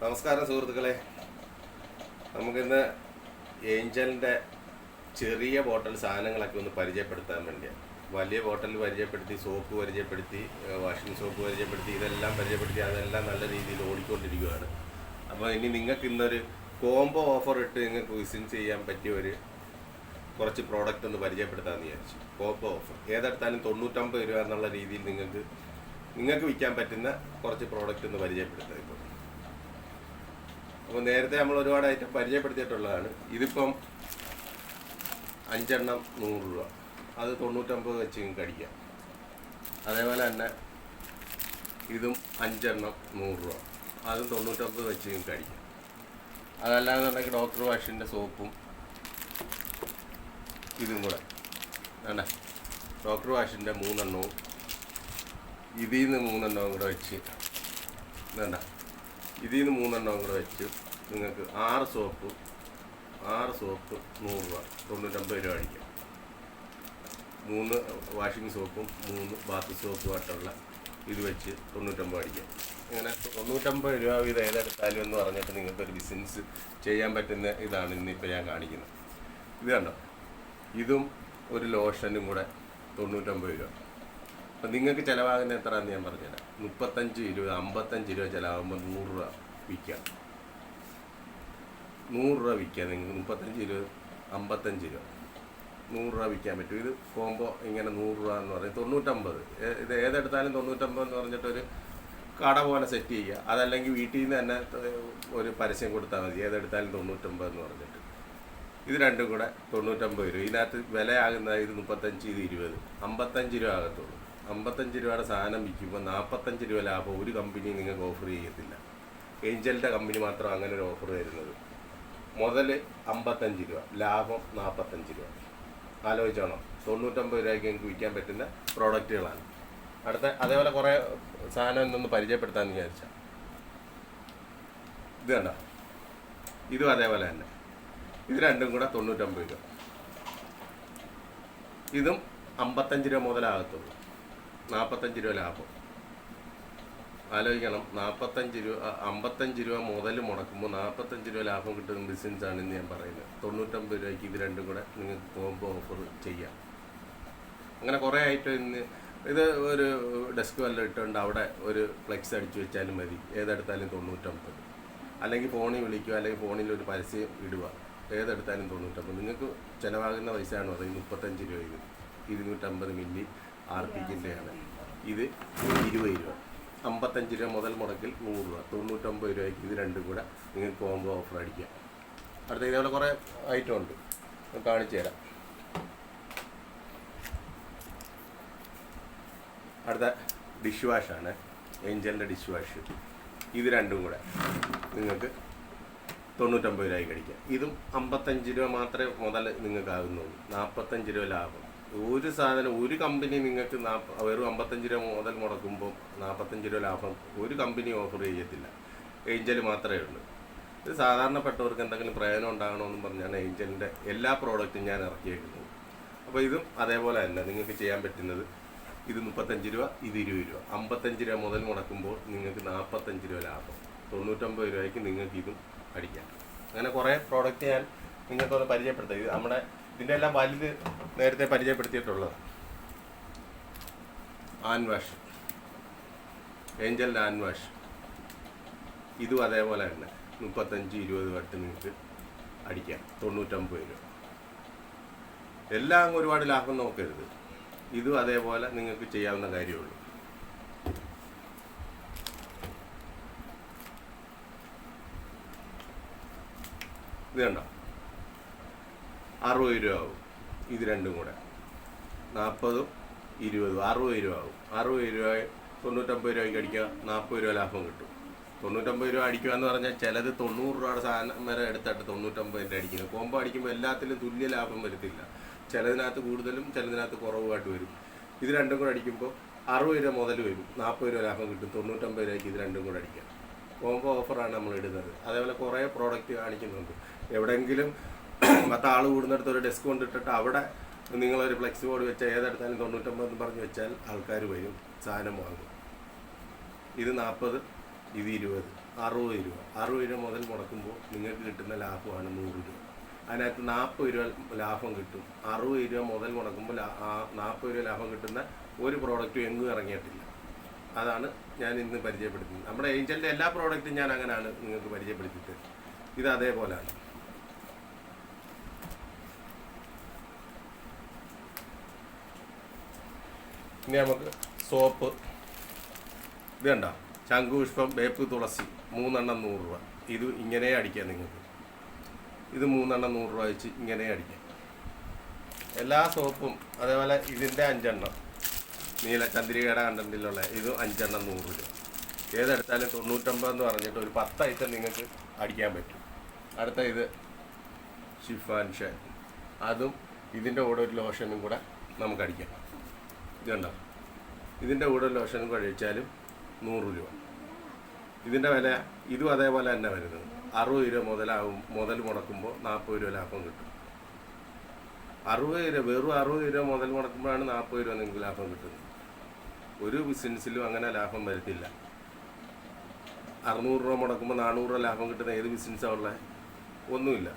നമസ്കാരം സുഹൃത്തുക്കളെ. നമുക്കിന്ന് ഏഞ്ചലിന്റെ ചെറിയ ബോട്ടൽ സാധനങ്ങളൊക്കെ ഒന്ന് പരിചയപ്പെടുത്താൻ വേണ്ടിയാണ് വലിയ ബോട്ടൽ പരിചയപ്പെടുത്തി സോപ്പ് പരിചയപ്പെടുത്തി വാഷിംഗ് സോപ്പ് പരിചയപ്പെടുത്തി ഇതെല്ലാം പരിചയപ്പെടുത്തി അതെല്ലാം നല്ല രീതിയിൽ ഓടിക്കൊണ്ടിരിക്കുകയാണ് അപ്പോൾ ഇനി നിങ്ങൾക്ക് ഇന്നൊരു കോംബോ ഓഫർ ഇട്ട് നിങ്ങൾക്ക് വിസിൻ ചെയ്യാൻ പറ്റിയ ഒരു കുറച്ച് പ്രോഡക്റ്റ് ഒന്ന് പരിചയപ്പെടുത്താമെന്ന് വിചാരിച്ചു. Combo offer. ഏതെടുത്താലും തൊണ്ണൂറ്റമ്പത് രൂപ എന്നുള്ള രീതിയിൽ നിങ്ങൾക്ക് നിങ്ങൾക്ക് വിൽക്കാൻ പറ്റുന്ന കുറച്ച് പ്രോഡക്റ്റ് ഒന്ന് പരിചയപ്പെടുത്താം ഇപ്പോൾ. അപ്പോൾ നേരത്തെ നമ്മൾ ഒരുപാട് ഐറ്റം പരിചയപ്പെടുത്തിയിട്ടുള്ളതാണ്. ഇതിപ്പം അഞ്ചെണ്ണം നൂറ് രൂപ. അത് തൊണ്ണൂറ്റമ്പത് വെച്ച് കഴിക്കാം അതേപോലെ തന്നെ ഇതും അഞ്ചെണ്ണം നൂറ് രൂപ. അതും തൊണ്ണൂറ്റമ്പത് വെച്ച് കഴിക്കാം അതല്ലാതെ ഉണ്ടെങ്കിൽ ഡോക്ടർ വാഷിന്റെ സോപ്പും ഇതും കൂടെ. വേണ്ട ഡോക്ടർ വാഷിന്റെ മൂന്നെണ്ണവും ഇതിൽ നിന്ന് മൂന്നെണ്ണവും കൂടെ വെച്ച് വേണ്ട ഇതിൽ നിന്ന് മൂന്നെണ്ണവും കൂടെ വെച്ച് നിങ്ങൾക്ക് ആറ് സോപ്പ് ആറ് സോപ്പ് നൂറ് രൂപ. തൊണ്ണൂറ്റമ്പത് രൂപ അടിക്കാം. മൂന്ന് വാഷിംഗ് സോപ്പും മൂന്ന് ബാത്ത് സോപ്പും ആയിട്ടുള്ള ഇത് വെച്ച് തൊണ്ണൂറ്റമ്പത് അടിക്കാം. ഇങ്ങനെ തൊണ്ണൂറ്റമ്പത് രൂപ ഇത് ഏതെടുത്താലും എന്ന് പറഞ്ഞിട്ട് നിങ്ങൾക്ക് ഒരു ബിസിനസ് ചെയ്യാൻ പറ്റുന്ന ഇതാണ് ഇന്നിപ്പോൾ ഞാൻ കാണിക്കുന്നത്. ഇത് കണ്ടോ? ഇതും ഒരു ലോഷനും കൂടെ തൊണ്ണൂറ്റമ്പത് രൂപ. അപ്പം നിങ്ങൾക്ക് ചിലവാകുന്ന എത്രയാണെന്ന് ഞാൻ പറഞ്ഞുതരാം. മുപ്പത്തഞ്ച് രൂപ അമ്പത്തഞ്ച് രൂപ ചിലവാകുമ്പോൾ നൂറ് രൂപ വിൽക്കാം. നൂറ് രൂപ വിൽക്കാം നിങ്ങൾക്ക്. മുപ്പത്തഞ്ച് രൂപ അമ്പത്തഞ്ച് രൂപ. നൂറ് രൂപ വിൽക്കാൻ പറ്റും. ഇത് കോമ്പോ ഇങ്ങനെ നൂറ് രൂപ എന്ന് പറയും. തൊണ്ണൂറ്റമ്പത്. ഇത് ഏതെടുത്താലും തൊണ്ണൂറ്റമ്പത് എന്ന് പറഞ്ഞിട്ടൊരു കട പോലെ സെറ്റ് ചെയ്യുക. അതല്ലെങ്കിൽ വീട്ടിൽ നിന്ന് തന്നെ ഒരു പരസ്യം കൊടുത്താൽ മതി. ഏതെടുത്താലും തൊണ്ണൂറ്റമ്പത് എന്ന് പറഞ്ഞിട്ട്. ഇത് രണ്ടും കൂടെ തൊണ്ണൂറ്റമ്പത് രൂപ. ഇതിനകത്ത് വിലയാകുന്ന ഇത് മുപ്പത്തഞ്ച് ഇത് ഇരുപത്. അമ്പത്തഞ്ച് രൂപ ആകത്തുള്ളൂ. അമ്പത്തഞ്ച് രൂപയുടെ സാധനം വിൽക്കുമ്പോൾ നാൽപ്പത്തഞ്ച് രൂപ ലാഭം ഒരു കമ്പനി നിങ്ങൾക്ക് ഓഫർ ചെയ്യത്തില്ല. ഏഞ്ചലിന്റെ കമ്പനി മാത്രം അങ്ങനെ ഒരു ഓഫർ തരുന്നത്. മുതൽ അമ്പത്തഞ്ച് രൂപ ലാഭം നാൽപ്പത്തഞ്ച് രൂപ. ആലോചിച്ചോണം. തൊണ്ണൂറ്റമ്പത് രൂപയ്ക്ക് നിങ്ങൾക്ക് വിൽക്കാൻ പറ്റുന്ന പ്രോഡക്റ്റുകളാണ് അടുത്ത അതേപോലെ കുറേ സാധനം ഇന്നൊന്ന് പരിചയപ്പെടുത്താമെന്ന് വിചാരിച്ചാൽ ഇത് കണ്ടോ? ഇതും അതേപോലെ തന്നെ. ഇത് രണ്ടും കൂടെ തൊണ്ണൂറ്റമ്പത് രൂപ. ഇതും അമ്പത്തഞ്ച് രൂപ മുതലാകത്തുള്ളൂ നാൽപ്പത്തഞ്ച് രൂപ ലാഭം. ആലോചിക്കണം നാൽപ്പത്തഞ്ച് രൂപ അമ്പത്തഞ്ച് രൂപ മുതൽ മുടക്കുമ്പോൾ നാൽപ്പത്തഞ്ച് രൂപ ലാഭം കിട്ടുന്ന ബിസിനസ്സാണ് ഇന്ന് ഞാൻ പറയുന്നത്. തൊണ്ണൂറ്റമ്പത് രൂപയ്ക്ക് ഇത് രണ്ടും കൂടെ നിങ്ങൾക്ക് കോംബോ ഓഫർ ചെയ്യാം. അങ്ങനെ കുറേ ആയിട്ട് ഇന്ന് ഇത് ഒരു ഡെസ്ക് വല്ലതും ഇട്ടുകൊണ്ട് അവിടെ ഒരു ഫ്ലെക്സ് അടിച്ചു വെച്ചാലും മതി. ഏതെടുത്താലും തൊണ്ണൂറ്റമ്പത്. അല്ലെങ്കിൽ ഫോണിൽ വിളിക്കുക അല്ലെങ്കിൽ ഫോണിൽ ഒരു പരസ്യം ഇടുക. ഏതെടുത്താലും തൊണ്ണൂറ്റമ്പത്. നിങ്ങൾക്ക് ചിലവാകുന്ന പൈസയാണ്? പറയുന്നത് മുപ്പത്തഞ്ച് രൂപ ഇത്. ഇരുന്നൂറ്റമ്പത് മില്ലി. ആർ പിക്കിന്റെയാണ് ഇത് ഇരുപത് രൂപ. അമ്പത്തഞ്ച് രൂപ മുതൽ മുടക്കിൽ നൂറ് രൂപ. തൊണ്ണൂറ്റൊമ്പത് രൂപയ്ക്ക് ഇത് രണ്ടും കൂടെ നിങ്ങൾക്ക് കോംബോ ഓഫർ അടിക്കാം. അടുത്ത ഇതേപോലെ കുറേ ഐറ്റം ഉണ്ട്. കാണിച്ചു തരാം. അടുത്ത ഡിഷ് വാഷാണ് ഏഞ്ചലിന്റെ ഡിഷ് വാഷ് ഇത് രണ്ടും കൂടെ നിങ്ങൾക്ക് തൊണ്ണൂറ്റമ്പത് രൂപയ്ക്ക് അടിക്കാം. ഇതും അമ്പത്തഞ്ച് രൂപ മാത്രമേ മുതൽ നിങ്ങൾക്ക് ആകുന്നുള്ളൂ നാൽപ്പത്തഞ്ച് രൂപ ലാഭം. ഒരു സാധനം ഒരു കമ്പനി നിങ്ങൾക്ക് വെറും അമ്പത്തഞ്ച് രൂപ മുതൽ മുടക്കുമ്പോൾ നാൽപ്പത്തഞ്ച് രൂപ ലാഭം ഒരു കമ്പനി ഓഫർ ചെയ്യത്തില്ല. ഏഞ്ചൽ മാത്രമേ ഉള്ളൂ. ഇത് സാധാരണപ്പെട്ടവർക്ക് എന്തെങ്കിലും പ്രയോജനം എന്ന് പറഞ്ഞാണ് ഏഞ്ചലിന്റെ എല്ലാ പ്രോഡക്റ്റും ഞാൻ ഇറക്കിയേക്കുന്നത്. അപ്പോൾ ഇതും അതേപോലെ തന്നെ നിങ്ങൾക്ക് ചെയ്യാൻ പറ്റുന്നത് ഇത് മുപ്പത്തഞ്ച് രൂപ ഇത് ഇരുപത് രൂപ. അമ്പത്തഞ്ച് രൂപ മുതൽ മുടക്കുമ്പോൾ നിങ്ങൾക്ക് നാൽപ്പത്തഞ്ച് രൂപ ലാഭം. തൊണ്ണൂറ്റൊമ്പത് രൂപയ്ക്ക് നിങ്ങൾക്ക് ഇതും അടിക്കാം. അങ്ങനെ കുറേ പ്രോഡക്റ്റ് ഞാൻ നിങ്ങൾക്കൊന്ന് പരിചയപ്പെടുത്തുക ഇത് നമ്മുടെ ഇതിന്റെ എല്ലാം വലുത് നേരത്തെ പരിചയപ്പെടുത്തിയിട്ടുള്ളതാണ് ആൻവാഷ്. ഏഞ്ചൽ ഏഞ്ചലിന്റെ ആൻ വാഷ് ഇതും അതേപോലെ തന്നെ. മുപ്പത്തഞ്ച് ഇരുപത് വട്ട് നിങ്ങൾക്ക് അടിക്കാം. തൊണ്ണൂറ്റമ്പത് രൂപ. എല്ലാം ഒരുപാട് ലാഭം നോക്കരുത്. ഇതും അതേപോലെ നിങ്ങൾക്ക് ചെയ്യാവുന്ന കാര്യമുള്ളൂ. ഇത് കണ്ടോ? അറുപത് രൂപ ആവും. ഇത് രണ്ടും കൂടെ. നാൽപ്പതും ഇരുപതും. അറുപത് രൂപ ആവും. അറുപത് രൂപ തൊണ്ണൂറ്റമ്പത് രൂപയ്ക്ക് അടിക്കുക നാൽപ്പത് രൂപ ലാഭം കിട്ടും. തൊണ്ണൂറ്റമ്പത് രൂപ അടിക്കുക എന്ന് പറഞ്ഞാൽ ചിലത് തൊണ്ണൂറ് രൂപയുടെ സാധനം വരെ എടുത്തിട്ട് തൊണ്ണൂറ്റമ്പതിന്റെ അടിക്കുന്നത് കോമ്പോ അടിക്കുമ്പോൾ എല്ലാത്തിലും തുല്യ ലാഭം വരത്തില്ല. ചിലതിനകത്ത് കൂടുതലും ചിലതിനകത്ത് കുറവുമായിട്ട് വരും. ഇത് രണ്ടും കൂടെ അടിക്കുമ്പോൾ അറുപത് രൂപ മുതൽ വരും. നാൽപ്പത് രൂപ ലാഭം കിട്ടും. തൊണ്ണൂറ്റമ്പത് രൂപയ്ക്ക് ഇത് രണ്ടും കൂടെ അടിക്കാം കോംബോ ഓഫറാണ് നമ്മൾ ഇടുന്നത്. അതേപോലെ കുറേ പ്രോഡക്റ്റ് കാണിക്കുന്നുണ്ട്. എവിടെയെങ്കിലും പത്ത് ആൾ കൂടുന്നിടത്ത് ഒരു ഡെസ്ക് കൊണ്ടിട്ടിട്ട് അവിടെ നിങ്ങളൊരു ഫ്ലെക്സ് ബോർഡ് വെച്ചാൽ ഏതെടുത്താലും തൊണ്ണൂറ്റൊമ്പത് എന്ന് പറഞ്ഞ് വെച്ചാൽ ആൾക്കാർ വരും സാധനം വാങ്ങും. ഇത് നാൽപ്പത് ഇത് ഇരുപത് അറുപത് രൂപ. അറുപത് രൂപ മുതൽ മുടക്കുമ്പോൾ നിങ്ങൾക്ക് കിട്ടുന്ന ലാഭമാണ് നൂറ് രൂപ. അതിനകത്ത് നാൽപ്പത് രൂപ ലാഭം കിട്ടും. അറുപത് രൂപ മുതൽ മുടക്കുമ്പോൾ നാൽപ്പത് രൂപ ലാഭം കിട്ടുന്ന ഒരു പ്രോഡക്റ്റും എങ്ങും ഇറങ്ങിയിട്ടില്ല. അതാണ് ഞാൻ ഇന്ന് പരിചയപ്പെടുത്തുന്നത് നമ്മുടെ ഏഞ്ചലിന്റെ എല്ലാ പ്രോഡക്റ്റും ഞാൻ അങ്ങനെയാണ് നിങ്ങൾക്ക് പരിചയപ്പെടുത്തിയിട്ട് ഇത് അതേപോലെയാണ് ഇനി നമുക്ക് സോപ്പ്. ഇത് കണ്ട? ശംഖുപുഷ്പം വേപ്പ് തുളസി. മൂന്നെണ്ണം നൂറ് രൂപ. ഇത് ഇങ്ങനെ അടിക്കാം നിങ്ങൾക്ക്. ഇത് മൂന്നെണ്ണം നൂറ് രൂപ വെച്ച് ഇങ്ങനെ അടിക്കാം. എല്ലാ സോപ്പും അതേപോലെ ഇതിന്റെ അഞ്ചെണ്ണം. നീല ചന്ദ്രികയുടെ കണ്ടന്റിലുള്ള ഇത് അഞ്ചെണ്ണം നൂറ് രൂപ. ഏതെടുത്താലും തൊണ്ണൂറ്റൊമ്പത് എന്ന് പറഞ്ഞിട്ട് ഒരു പത്ത് ഐറ്റം നിങ്ങൾക്ക് അടിക്കാൻ പറ്റും. അടുത്ത ഇത് ഷിഫാൻ അതും ഇതിന്റെ കൂടെ ഒരു ലോഷനും കൂടെ നമുക്ക് അടിക്കാം. ഇത് കണ്ടോ ഇതിന്റെ കൂടെ ലോഷൻ കഴിച്ചാലും നൂറ് രൂപ. ഇതിന്റെ വില ഇതും അതേപോലെ തന്നെ വരുന്നത്. അറുപത് രൂപ മുതലാവും മുതൽ മുടക്കുമ്പോൾ നാൽപ്പത് രൂപ ലാഭം കിട്ടും. അറുപത് രൂപ വെറും അറുപത് രൂപ മുതൽ മുടക്കുമ്പോഴാണ് നാൽപ്പത് രൂപ നിങ്ങൾക്ക് ലാഭം കിട്ടുന്നത്. ഒരു ബിസിനസ്സിലും അങ്ങനെ ലാഭം വരത്തില്ല. അറുന്നൂറ് രൂപ മുടക്കുമ്പോൾ നാനൂറ് രൂപ ലാഭം കിട്ടുന്ന ഏത് ബിസിനസ്സാണ് ഉള്ളത്? ഒന്നുമില്ല.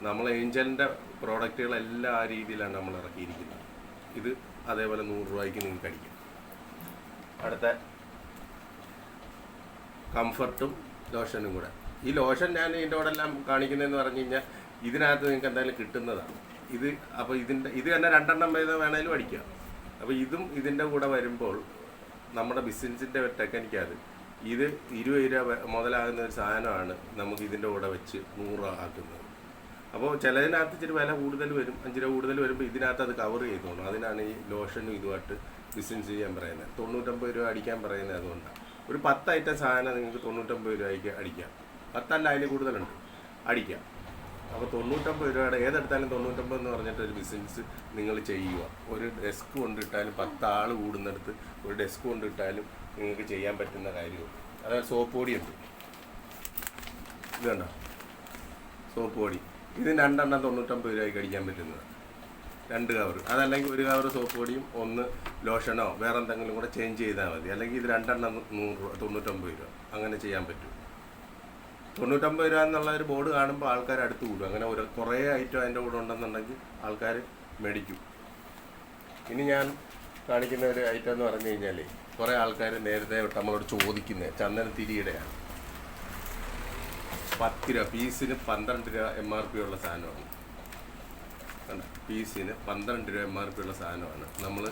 നമ്മൾ ഏഞ്ചലിന്റെ പ്രോഡക്റ്റുകളെല്ലാം ആ രീതിയിലാണ് നമ്മൾ ഇറക്കിയിരിക്കുന്നത്. ഇത് അതേപോലെ നൂറ് രൂപയ്ക്ക് നിങ്ങൾക്ക് അടിക്കാം. അടുത്ത കംഫർട്ടും ലോഷനും കൂടെ. ഈ ലോഷൻ ഞാൻ ഇതിന്റെ കൂടെ എല്ലാം കാണിക്കുന്നതെന്ന് പറഞ്ഞു കഴിഞ്ഞാൽ ഇതിനകത്ത് നിങ്ങൾക്ക് എന്തായാലും കിട്ടുന്നതാണ്. ഇത് അപ്പോൾ ഇതിന്റെ ഇത് തന്നെ രണ്ടെണ്ണം വീതം വേണേലും അടിക്കാം. അപ്പോൾ ഇതും ഇതിന്റെ കൂടെ വരുമ്പോൾ നമ്മുടെ ബിസിനസിന്റെ ടെക്നിക്കാത് ഇത് ഇരുപത് രൂപ മുതലാകുന്ന ഒരു സാധനമാണ് നമുക്ക് ഇതിന്റെ കൂടെ വെച്ച് നൂറ് ആക്കുന്നത്. അപ്പോൾ ചിലതിനകത്ത് ഇച്ചിരി വില കൂടുതൽ വരും അഞ്ച് രൂപ കൂടുതൽ വരുമ്പോൾ ഇതിനകത്ത് അത് കവർ ചെയ്തോണം അതിനാണ് ഈ ലോഷനും ഇതുമായിട്ട് ബിസിനസ് ചെയ്യാൻ പറയുന്നത്. തൊണ്ണൂറ്റമ്പത് രൂപ അടിക്കാൻ പറയുന്നത് അതുകൊണ്ടാണ് ഒരു പത്ത് ഐറ്റം സാധനം നിങ്ങൾക്ക് തൊണ്ണൂറ്റൊമ്പത് രൂപയ്ക്ക് അടിക്കാം. പത്തല്ല അതിൽ കൂടുതലുണ്ട്. അടിക്കാം. അപ്പോൾ തൊണ്ണൂറ്റമ്പത് രൂപയുടെ ഏതെടുത്താലും തൊണ്ണൂറ്റമ്പത് എന്ന് പറഞ്ഞിട്ട് ഒരു ബിസിനസ് നിങ്ങൾ ചെയ്യുക. ഒരു ഡെസ്ക് കൊണ്ടിട്ടാലും പത്ത് ആൾ കൂടുന്നിടത്ത് ഒരു ഡെസ്ക് കൊണ്ടിട്ടാലും നിങ്ങൾക്ക് ചെയ്യാൻ പറ്റുന്ന കാര്യവും അതായത് സോപ്പ് പൊടിയുണ്ട് ഇത് കണ്ടോ? സോപ്പ് പൊടി. ഇത് രണ്ടെണ്ണം തൊണ്ണൂറ്റമ്പത് രൂപയ്ക്ക് അടിക്കാൻ പറ്റുന്നത്. രണ്ട് കവർ അതല്ലെങ്കിൽ ഒരു കവർ സോപ്പ് പൊടിയും ഒന്ന് ലോഷനോ വേറെ എന്തെങ്കിലും കൂടെ ചേഞ്ച് ചെയ്താൽ മതി. അല്ലെങ്കിൽ ഇത് രണ്ടെണ്ണം നൂറ് രൂപ തൊണ്ണൂറ്റമ്പത് രൂപ. അങ്ങനെ ചെയ്യാൻ പറ്റും. തൊണ്ണൂറ്റമ്പത് രൂപ എന്നുള്ള ഒരു ബോർഡ് കാണുമ്പോൾ ആൾക്കാർ അടുത്ത് കൂടും. അങ്ങനെ ഒരു കുറേ ഐറ്റം അതിന്റെ കൂടെ ഉണ്ടെന്നുണ്ടെങ്കിൽ ആൾക്കാർ മേടിക്കും. ഇനി ഞാൻ കാണിക്കുന്ന ഒരു ഐറ്റം എന്ന് പറഞ്ഞു കഴിഞ്ഞാൽ കുറേ ആൾക്കാർ നേരത്തെ നമ്മളോട് ചോദിക്കുന്നത് ചന്ദനത്തിരിയുടെയാണ്. പത്ത് രൂപ പീസിന് പന്ത്രണ്ട് രൂപ എം ആർ പി ഉള്ള സാധനമാണ്? പീസിന് പന്ത്രണ്ട് രൂപ എം ആർ പി ഉള്ള സാധനമാണ്. നമ്മൾ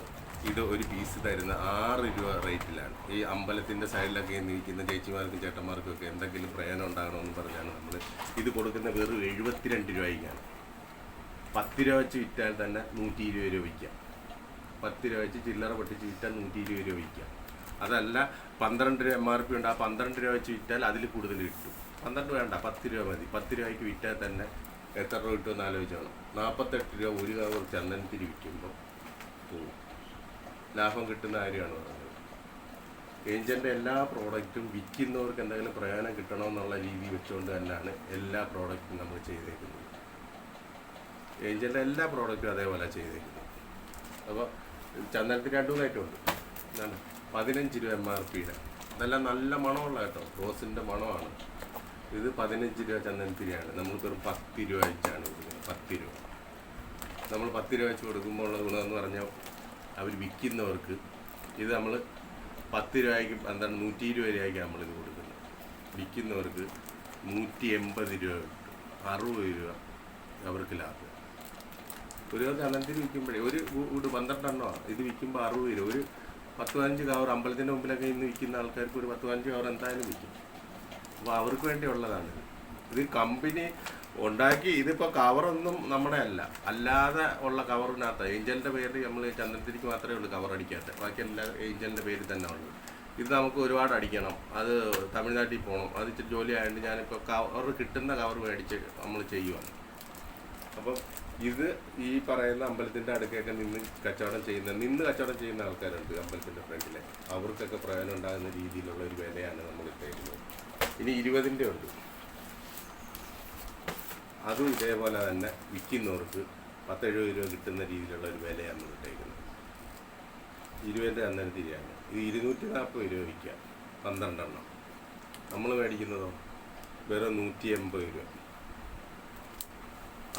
ഇത് ഒരു പീസ് തരുന്ന ആറ് രൂപ റേറ്റിലാണ്. ഈ അമ്പലത്തിന്റെ സൈഡിലൊക്കെ നിൽക്കുന്ന ചേച്ചിമാർക്കും ചേട്ടന്മാർക്കും ഒക്കെ എന്തെങ്കിലും പ്രയോജനം ഉണ്ടാകണമെന്ന് പറഞ്ഞാണ് നമ്മൾ ഇത് കൊടുക്കുന്ന വെറും എഴുപത്തിരണ്ട് രൂപയ്ക്കാണ്. പത്ത് രൂപ വെച്ച് വിറ്റാൽ തന്നെ നൂറ്റി ഇരുപത് രൂപ വിൽക്കാം. പത്ത് രൂപ വെച്ച് ചില്ലറ പൊട്ടിച്ച് വിറ്റാൽ നൂറ്റി ഇരുപത് രൂപ വിൽക്കാം. അതല്ല പന്ത്രണ്ട് രൂപ എം ആർ പി ഉണ്ട്. ആ പന്ത്രണ്ട് രൂപ വെച്ച് വിറ്റാൽ അതിൽ കൂടുതൽ കിട്ടും. പന്ത്രണ്ട് വേണ്ട പത്ത് രൂപ മതി. പത്ത് രൂപയ്ക്ക് വിറ്റാൽ തന്നെ എത്ര രൂപ കിട്ടുമെന്ന് ആലോചിച്ചോണം നാൽപ്പത്തെട്ട് രൂപ ഒരു കവർ ചന്ദനത്തിരി വിൽക്കുമ്പോൾ പോകും ലാഭം കിട്ടുന്ന കാര്യമാണ് പറഞ്ഞത്. ഏഞ്ചന്റെ എല്ലാ പ്രോഡക്റ്റും വിൽക്കുന്നവർക്ക് എന്തെങ്കിലും പ്രയോജനം കിട്ടണമെന്നുള്ള രീതി വെച്ചുകൊണ്ട് തന്നെയാണ് എല്ലാ പ്രോഡക്റ്റും നമ്മൾ ചെയ്തേക്കുന്നത്. ഏഞ്ചന്റെ എല്ലാ പ്രോഡക്റ്റും അതേപോലെ ചെയ്തേക്കുന്നത്. അപ്പോൾ ചന്ദനത്തിന് രണ്ടു മൂന്ന് പതിനഞ്ച് രൂപ എം ആർ പിയുടെ അതെല്ലാം നല്ല മണമുള്ള കേട്ടോ. റോസിന്റെ മണമാണ്. ഇത് പതിനഞ്ച് രൂപ ചന്ദനത്തിരിയാണ്. നമ്മൾ വെറും പത്ത് രൂപ വെച്ചാണ് കൊടുക്കുന്നത്. പത്ത് രൂപ നമ്മൾ പത്ത് രൂപ വെച്ച് കൊടുക്കുമ്പോൾ ഉള്ള ഗുണമെന്ന് പറഞ്ഞാൽ അവർ വിൽക്കുന്നവർക്ക് ഇത് നമ്മൾ പത്ത് രൂപയ്ക്ക് എന്താണ് നൂറ്റി ഇരുപത് രൂപയ്ക്ക് നമ്മളിത് കൊടുക്കുന്നത്. വിൽക്കുന്നവർക്ക് നൂറ്റി എൺപത് രൂപ കിട്ടും. അറുപത് രൂപ അവർക്ക് ലാഭം. ഒരു ചന്ദനത്തിന് വിൽക്കുമ്പോഴേ ഒരു വീട് പന്ത്രണ്ടെണ്ണോ ഇത് വിൽക്കുമ്പോൾ അറുപത് രൂപ. ഒരു പത്ത് പതിനഞ്ച് കവർ അമ്പലത്തിന്റെ മുമ്പിലൊക്കെ ഇന്ന് വിൽക്കുന്ന ആൾക്കാർക്ക് ഒരു പത്ത് പതിനഞ്ച് കവർ എന്തായാലും വിൽക്കും. അപ്പോൾ അവർക്ക് വേണ്ടിയുള്ളതാണ്. ഇത് കമ്പനി ഉണ്ടാക്കി ഇതിപ്പോൾ കവറൊന്നും നമ്മുടെ അല്ല അല്ലാതെ ഉള്ള കവറിനകത്ത് ഏഞ്ചലിന്റെ പേര് നമ്മൾ ചന്ദ്രത്തിരിക്ക് മാത്രമേ ഉള്ളൂ കവർ അടിക്കാത്ത. ബാക്കി എല്ലാ ഏഞ്ചലിന്റെ പേര് തന്നെ ഉള്ളൂ ഇത് നമുക്ക് ഒരുപാട് അടിക്കണം. അത് തമിഴ്നാട്ടിൽ പോകണം അത് ഇച്ചിരി ജോലി ആയതുകൊണ്ട് ഞാനിപ്പോൾ കവർ കിട്ടുന്ന കവർ മേടിച്ച് നമ്മൾ ചെയ്യുവാണ്. അപ്പം ഇത് ഈ പറയുന്ന അമ്പലത്തിന്റെ അടുക്കൊക്കെ നിന്ന് കച്ചവടം ചെയ്യുന്ന നിന്ന് കച്ചവടം ചെയ്യുന്ന ആൾക്കാരുണ്ട് അമ്പലത്തിന്റെ ഫ്രണ്ടിലെ. അവർക്കൊക്കെ പ്രയോജനം ഉണ്ടാകുന്ന രീതിയിലുള്ള ഒരു വിലയാണ് നമ്മൾ ഇട്ടേക്കുന്നത്. ഇനി ഇരുപതിന്റെ ഉണ്ട്. അതും ഇതേപോലെ തന്നെ വിൽക്കുന്നവർക്ക് പത്തെഴുപത് രൂപ കിട്ടുന്ന രീതിയിലുള്ള ഒരു വിലയാണ് ഇട്ടേക്കുന്നത്. ഇരുപതിന്റെ അന്നേരം തിരിയാണ്. ഇത് ഇരുന്നൂറ്റി നാൽപ്പത് രൂപ വിൽക്കാം. പന്ത്രണ്ടെണ്ണം. നമ്മൾ മേടിക്കുന്നതോ? വെറും നൂറ്റി എൺപത് രൂപ.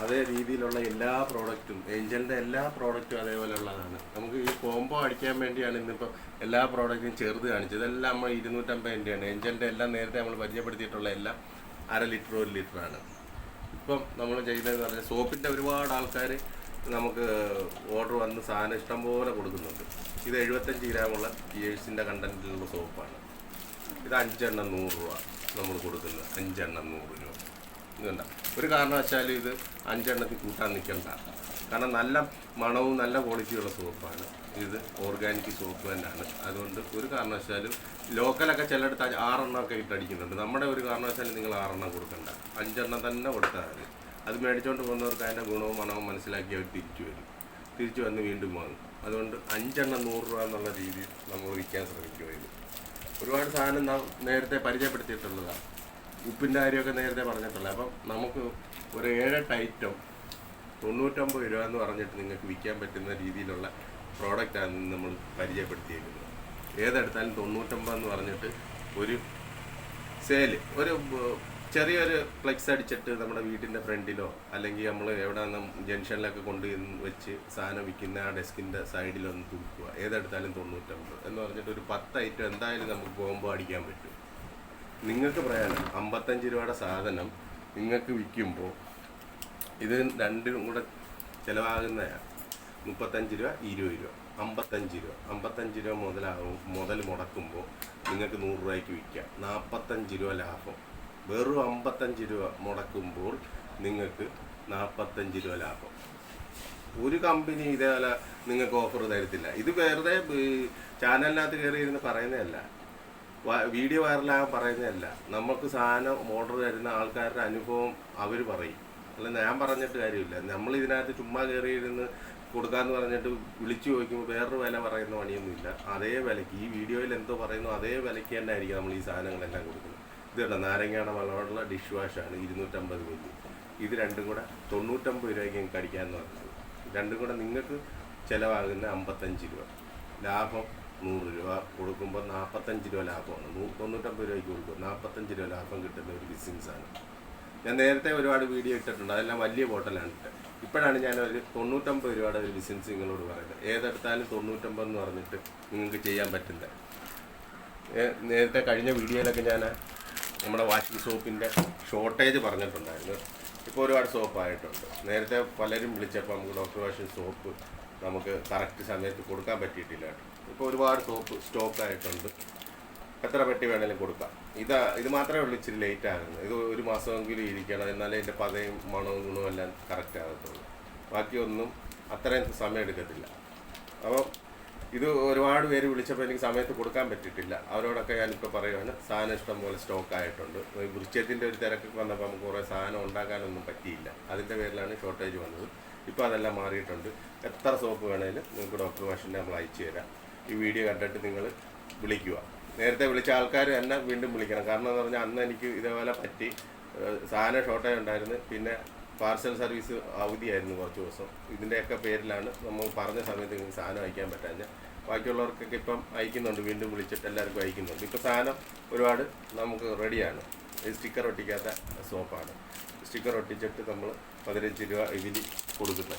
അതേ രീതിയിലുള്ള എല്ലാ പ്രോഡക്റ്റും ഏഞ്ചലിന്റെ എല്ലാ പ്രോഡക്റ്റും അതേപോലെയുള്ളതാണ് നമുക്ക് ഈ കോംബോ അടിക്കാൻ വേണ്ടിയാണ് ഇന്നിപ്പോൾ എല്ലാ പ്രോഡക്റ്റും ചെറുത് കാണിച്ചത്. ഇതെല്ലാം നമ്മൾ ഇരുന്നൂറ്റമ്പത് രൂപയാണ്. ഏഞ്ചലിന്റെ എല്ലാം നേരത്തെ നമ്മൾ പരിചയപ്പെടുത്തിയിട്ടുള്ള എല്ലാം അര ലിറ്റർ ഒരു ലിറ്ററാണ് ഇപ്പം നമ്മൾ ചെയ്യുന്നതെന്ന് പറഞ്ഞാൽ സോപ്പിന്റെ ഒരുപാട് ആൾക്കാർ നമുക്ക് ഓർഡർ വന്ന് സാധനം ഇഷ്ടം പോലെ കൊടുക്കുന്നുണ്ട്. ഇത് എഴുപത്തഞ്ച് ഗ്രാമുള്ള ഇയേഴ്സിന്റെ കണ്ടന്റിലുള്ള സോപ്പാണ് ഇത് അഞ്ചെണ്ണം നൂറ് രൂപ നമ്മൾ കൊടുക്കുന്നത് അഞ്ചെണ്ണം നൂറ് രൂപ. ഇതുണ്ട. ഒരു കാരണവശാലും ഇത് അഞ്ചെണ്ണത്തിൽ കൂട്ടാൻ നിൽക്കണ്ട. കാരണം നല്ല മണവും നല്ല ക്വാളിറ്റിയുള്ള സോപ്പാണ്. ഇത് ഓർഗാനിക് സോപ്പ് തന്നെയാണ്. അതുകൊണ്ട് ഒരു കാരണവശാലും ലോക്കലൊക്കെ ചിലയിടത്ത് ആറെണ്ണമൊക്കെ ഇട്ടടിക്കുന്നുണ്ട് നമ്മുടെ ഒരു കാരണവശാലും നിങ്ങൾ ആറെണ്ണം കൊടുക്കണ്ട. അഞ്ചെണ്ണം തന്നെ കൊടുത്താൽ മതി. അത് മേടിച്ചുകൊണ്ട് പോകുന്നവർക്ക് അതിന്റെ ഗുണവും മണവും മനസ്സിലാക്കി അവർ തിരിച്ചു വരും. തിരിച്ചു വന്ന് വീണ്ടും വാങ്ങും. അതുകൊണ്ട് അഞ്ചെണ്ണം നൂറ് രൂപ എന്നുള്ള രീതിയിൽ നമ്മൾ വിൽക്കാൻ ശ്രമിക്കുമായിരുന്നു ഒരുപാട് സാധനം നാം നേരത്തെ പരിചയപ്പെടുത്തിയിട്ടുള്ളതാണ്. ഉപ്പിന്റെ കാര്യമൊക്കെ നേരത്തെ പറഞ്ഞിട്ടുള്ളത്. അപ്പം നമുക്ക് ഒരു ഏഴെട്ട് ഐറ്റം തൊണ്ണൂറ്റൊമ്പത് രൂപ എന്ന് പറഞ്ഞിട്ട് നിങ്ങൾക്ക് വിൽക്കാൻ പറ്റുന്ന രീതിയിലുള്ള പ്രോഡക്റ്റാണ് നമ്മൾ പരിചയപ്പെടുത്തിയിരിക്കുന്നത്. ഏതെടുത്താലും തൊണ്ണൂറ്റൊമ്പത് എന്ന് പറഞ്ഞിട്ട് ഒരു സെയിൽ ഒരു ചെറിയൊരു ഫ്ലെക്സ് അടിച്ചിട്ട് നമ്മുടെ വീട്ടിന്റെ ഫ്രണ്ടിലോ അല്ലെങ്കിൽ നമ്മൾ എവിടെ ജംഗ്ഷനിലൊക്കെ കൊണ്ട് വെച്ച് സാധനം വിൽക്കുന്ന ആ ഡെസ്കിന്റെ സൈഡിലൊന്ന് തൂക്കുക. ഏതെടുത്താലും തൊണ്ണൂറ്റമ്പത് എന്ന് പറഞ്ഞിട്ട് ഒരു പത്ത് ഐറ്റം എന്തായാലും നമുക്ക് ബോംബ് അടിക്കാൻ പറ്റും. നിങ്ങൾക്ക് പറയാനും അമ്പത്തഞ്ച് രൂപയുടെ സാധനം നിങ്ങൾക്ക് വിൽക്കുമ്പോൾ ഇത് രണ്ടും കൂടെ ചിലവാകുന്നതാണ്. മുപ്പത്തഞ്ച് രൂപ ഇരുപത് രൂപ അമ്പത്തഞ്ച് രൂപ. അമ്പത്തഞ്ച് രൂപ മുതലാകും മുതൽ മുടക്കുമ്പോൾ നിങ്ങൾക്ക് നൂറ് രൂപയ്ക്ക് വിൽക്കാം. നാൽപ്പത്തഞ്ച് രൂപ ലാഭം. വെറും അമ്പത്തഞ്ച് രൂപ മുടക്കുമ്പോൾ നിങ്ങൾക്ക് നാൽപ്പത്തഞ്ച് രൂപ ലാഭം. ഒരു കമ്പനി ഇതേപോലെ നിങ്ങൾക്ക് ഓഫർ തരത്തില്ല. ഇത് വെറുതെ ചാനലിനകത്ത് കയറി ഇരുന്ന് പറയുന്നതല്ല. വീഡിയോ വൈറലാകാൻ പറയുന്നതല്ല. നമുക്ക് സാധനം ഓർഡർ തരുന്ന ആൾക്കാരുടെ അനുഭവം അവർ പറയും. അല്ല ഞാൻ പറഞ്ഞിട്ട് കാര്യമില്ല. നമ്മൾ ഇതിനകത്ത് ചുമ്മാ കയറി ഇരുന്ന് കൊടുക്കാന്ന് പറഞ്ഞിട്ട് വിളിച്ചു ചോദിക്കുമ്പോൾ വേറൊരു വില പറയുന്ന പണിയൊന്നുമില്ല. അതേ വിലയ്ക്ക് ഈ വീഡിയോയിൽ എന്തോ പറയുന്നു അതേ വിലയ്ക്ക് തന്നെ ആയിരിക്കും നമ്മൾ ഈ സാധനങ്ങളെല്ലാം കൊടുക്കുന്നത്. ഇത് കേട്ടോ നാരങ്ങയുടെ വളമുള്ള ഡിഷ് വാഷാണ് ഇരുന്നൂറ്റമ്പത് മില്ലി ഇത് രണ്ടും കൂടെ തൊണ്ണൂറ്റമ്പത് രൂപയ്ക്ക് നിങ്ങൾക്ക് അടിക്കാമെന്ന് പറഞ്ഞത്. രണ്ടും കൂടെ നിങ്ങൾക്ക് ചിലവാകുന്ന അമ്പത്തഞ്ച് രൂപ. ലാഭം നൂറ് രൂപ കൊടുക്കുമ്പോൾ നാൽപ്പത്തഞ്ച് രൂപ ലാഭമാണ്. തൊണ്ണൂറ്റമ്പത് രൂപയ്ക്ക് കൊടുക്കും. നാൽപ്പത്തഞ്ച് രൂപ ലാഭം കിട്ടുന്ന ഒരു ബിസിനസ്സാണ് ഞാൻ നേരത്തെ ഒരുപാട് വീഡിയോ ഇട്ടിട്ടുണ്ട്. അതെല്ലാം വലിയ ബോട്ടലാണ് ഇട്ടത് ഇപ്പോഴാണ് ഞാൻ ഒരു തൊണ്ണൂറ്റമ്പത് രൂപയുടെ ഒരു ബിസിനസ് നിങ്ങളോട് പറയുന്നത്. ഏതെടുത്താലും തൊണ്ണൂറ്റമ്പത് എന്ന് പറഞ്ഞിട്ട് നിങ്ങൾക്ക് ചെയ്യാൻ പറ്റില്ല. ഏ- നേരത്തെ കഴിഞ്ഞ വീഡിയോയിലൊക്കെ ഞാൻ നമ്മുടെ വാഷിംഗ് സോപ്പിന്റെ ഷോർട്ടേജ് പറഞ്ഞിട്ടുണ്ടായിരുന്നു. ഇപ്പോൾ ഒരുപാട് സോപ്പായിട്ടുണ്ട് നേരത്തെ പലരും വിളിച്ചപ്പോൾ നമുക്ക് ഡോക്ടർ വാഷിംഗ് സോപ്പ് നമുക്ക് കറക്റ്റ് സമയത്ത് കൊടുക്കാൻ പറ്റിയിട്ടില്ല ഇപ്പോൾ ഒരുപാട് സോപ്പ് സ്റ്റോക്ക് ആയിട്ടുണ്ട് എത്ര പെട്ടി വേണേലും കൊടുക്കാം. ഇത് ഇത് മാത്രമേ ഉള്ളൂ ഇച്ചിരി ലേറ്റ് ആകുന്നത്. ഇത് ഒരു മാസമെങ്കിലും ഇരിക്കണം. എന്നാലേ ഇതിന്റെ പതയും മണവും ഗുണവും എല്ലാം കറക്റ്റ് ആകത്തുള്ളൂ. ബാക്കിയൊന്നും അത്രയും സമയം എടുക്കത്തില്ല. അപ്പോൾ ഇത് ഒരുപാട് പേര് വിളിച്ചപ്പോൾ എനിക്ക് സമയത്ത് കൊടുക്കാൻ പറ്റിയിട്ടില്ല. അവരോടൊക്കെ ഞാനിപ്പോൾ പറയുകയാണ് സാധനം ഇഷ്ടം പോലെ സ്റ്റോക്ക് ആയിട്ടുണ്ട് വൃക്ഷത്തിന്റെ ഒരു തിരക്കൊക്കെ വന്നപ്പോൾ നമുക്ക് കുറേ സാധനം ഉണ്ടാക്കാനൊന്നും പറ്റിയില്ല. അതിന്റെ പേരിലാണ് ഷോർട്ടേജ് വന്നത്. ഇപ്പോൾ അതെല്ലാം മാറിയിട്ടുണ്ട്. എത്ര സോപ്പ് വേണേലും നിങ്ങൾക്ക് ഡോക്ടർ വാഷിന്റെ നമ്മൾ അയച്ചു തരാം. ഈ വീഡിയോ കണ്ടിട്ട് നിങ്ങൾ വിളിക്കുക. നേരത്തെ വിളിച്ച ആൾക്കാർ തന്നെ വീണ്ടും വിളിക്കണം. കാരണം എന്ന് പറഞ്ഞാൽ അന്ന് എനിക്ക് ഇതേപോലെ പറ്റി. സാധനം ഷോർട്ടേജ് ഉണ്ടായിരുന്നു. പിന്നെ പാർസൽ സർവീസ് അവധിയായിരുന്നു കുറച്ച് ദിവസം. ഇതിന്റെയൊക്കെ പേരിലാണ് നമ്മൾ പറഞ്ഞ സമയത്ത് നിങ്ങൾക്ക് സാധനം അയക്കാൻ പറ്റാഞ്ഞ ബാക്കിയുള്ളവർക്കൊക്കെ ഇപ്പം അയക്കുന്നുണ്ട്. വീണ്ടും വിളിച്ചിട്ട് എല്ലാവർക്കും അയക്കുന്നുണ്ട്. ഇപ്പോൾ സാധനം ഒരുപാട് നമുക്ക് റെഡിയാണ് ഈ സ്റ്റിക്കർ ഒട്ടിക്കാത്ത സോപ്പാണ് സ്റ്റിക്കർ ഒട്ടിച്ചിട്ട് നമ്മൾ പതിനഞ്ച് രൂപ ഇതിൽ കൊടുക്കുന്നത്.